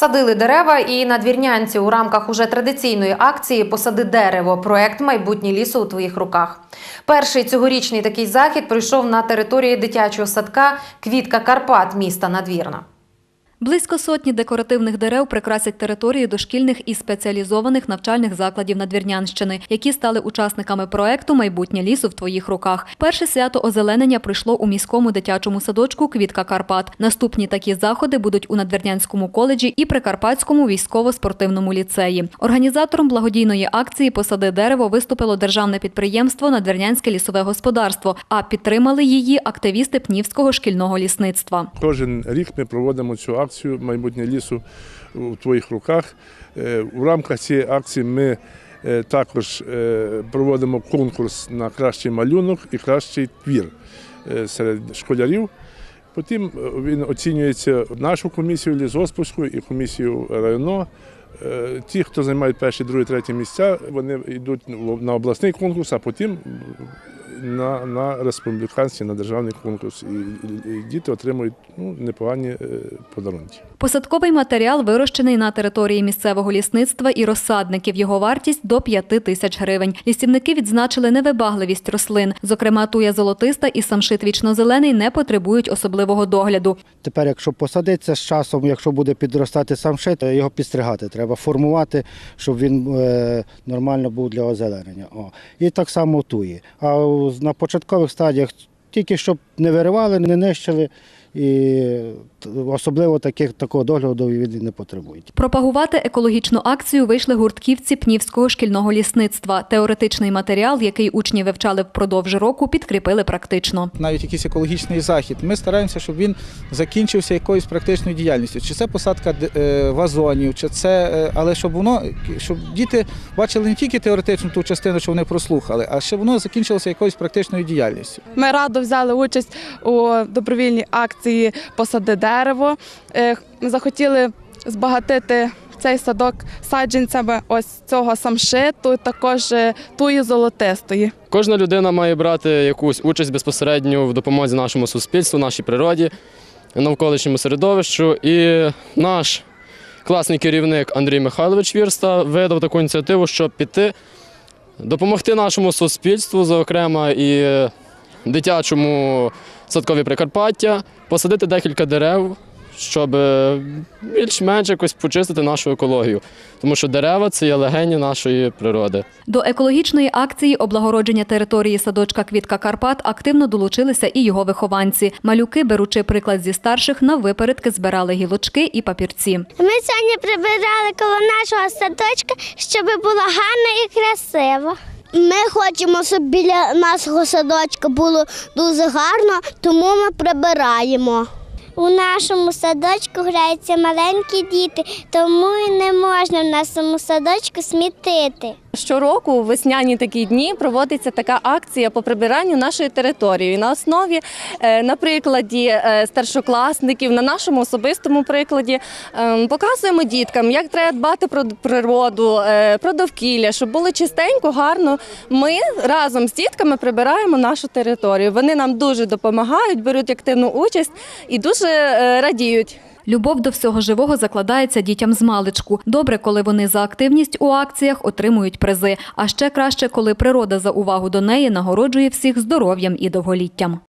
Садили дерева і на двірнянці у рамках уже традиційної акції Посади дерево. Проект Майбутнє лісу у твоїх руках. Перший цьогорічний такий захід пройшов на території дитячого садка Квітка Карпат міста Надвірна. Близько сотні декоративних дерев прикрасять території дошкільних і спеціалізованих навчальних закладів Надвірнянщини, які стали учасниками проекту Майбутнє лісу в твоїх руках. Перше свято озеленення пройшло у міському дитячому садочку Квітка Карпат. Наступні такі заходи будуть у Надвірнянському коледжі і Прикарпатському військово-спортивному ліцеї. Організатором благодійної акції Посади дерево виступило державне підприємство Надвірнянське лісове господарство. А підтримали її активісти Пнівського шкільного лісництва. Кожен рік ми проводимо цю акцію Майбутнє лісу у твоїх руках. Е, У рамках цієї акції ми е, також е, проводимо конкурс на кращий малюнок і кращий твір серед школярів. Потім він оцінюється нашу комісію лісгоспівську і комісію районо. Ті, хто займають перші, другі, треті місця, вони йдуть на обласний конкурс, а потім на, на республіканський, на державний конкурс. І, і- і діти отримують ну, непогані е, подарунки. Посадковий матеріал вирощений на території місцевого лісництва і розсадників. Його вартість до 5 тисяч гривень. Лісівники відзначили невибагливість рослин. Зокрема, туя золотиста і самшит вічнозелений не потребують особливого догляду. Тепер, якщо посадиться з часом, якщо буде підростати сам шит, його підстригати треба, формувати, щоб він е, нормально був для озеленення. О. І так само туї. А на початкових стадіях тільки щоб не виривали, не нищили, і особливо таких, такого догляду він не потребують. Пропагувати екологічну акцію вийшли гуртківці Пнівського шкільного лісництва. Теоретичний матеріал, який учні вивчали впродовж року, підкріпили практично. навіть якийсь екологічний захід. Ми стараємося, щоб він закінчився якоюсь практичною діяльністю. Чи це посадка е, вазонів, чи це, е, але щоб воно щоб діти бачили не тільки теоретичну ту частину, що вони прослухали, а щоб воно закінчилося якоюсь практичною діяльністю. Ми радо взяли участь у добровільній акції Посади дерево. Е, захотіли збагатити цей садок саджанцями ось цього самшиту, також е, туї золотистої. Кожна людина має брати якусь участь безпосередньо в допомозі нашому суспільству, нашій природі, навколишньому середовищу. І наш класний керівник Андрій Михайлович Вірста видав таку ініціативу, щоб піти, допомогти нашому суспільству, зокрема і дитячому садкові Прикарпаття, посадити декілька дерев, щоб е, більш-менш якось почистити нашу екологію. Тому що дерева це є легені нашої природи. До екологічної акції облагородження території садочка Квітка Карпат активно долучилися і його вихованці. Малюки, беручи приклад зі старших, на випередки збирали гілочки і папірці. Ми сьогодні прибирали коло нашого садочка, щоб було гарно і красиво. Ми хочемо, щоб біля нашого садочка було дуже гарно, тому ми прибираємо. У нашому садочку граються маленькі діти, тому і не можна в нашому садочку смітити. Щороку у весняні такі дні проводиться така акція по прибиранню нашої території. На основі, е, на прикладі е, старшокласників, на нашому особистому прикладі е, показуємо діткам, як треба дбати про природу, е, про довкілля, щоб було чистенько, гарно. Ми разом з дітками прибираємо нашу територію. Вони нам дуже допомагають, беруть активну участь і дуже радіють. Любов до всього живого закладається дітям з маличку. Добре, коли вони за активність у акціях отримують призи. А ще краще, коли природа за увагу до неї нагороджує всіх здоров'ям і довголіттям.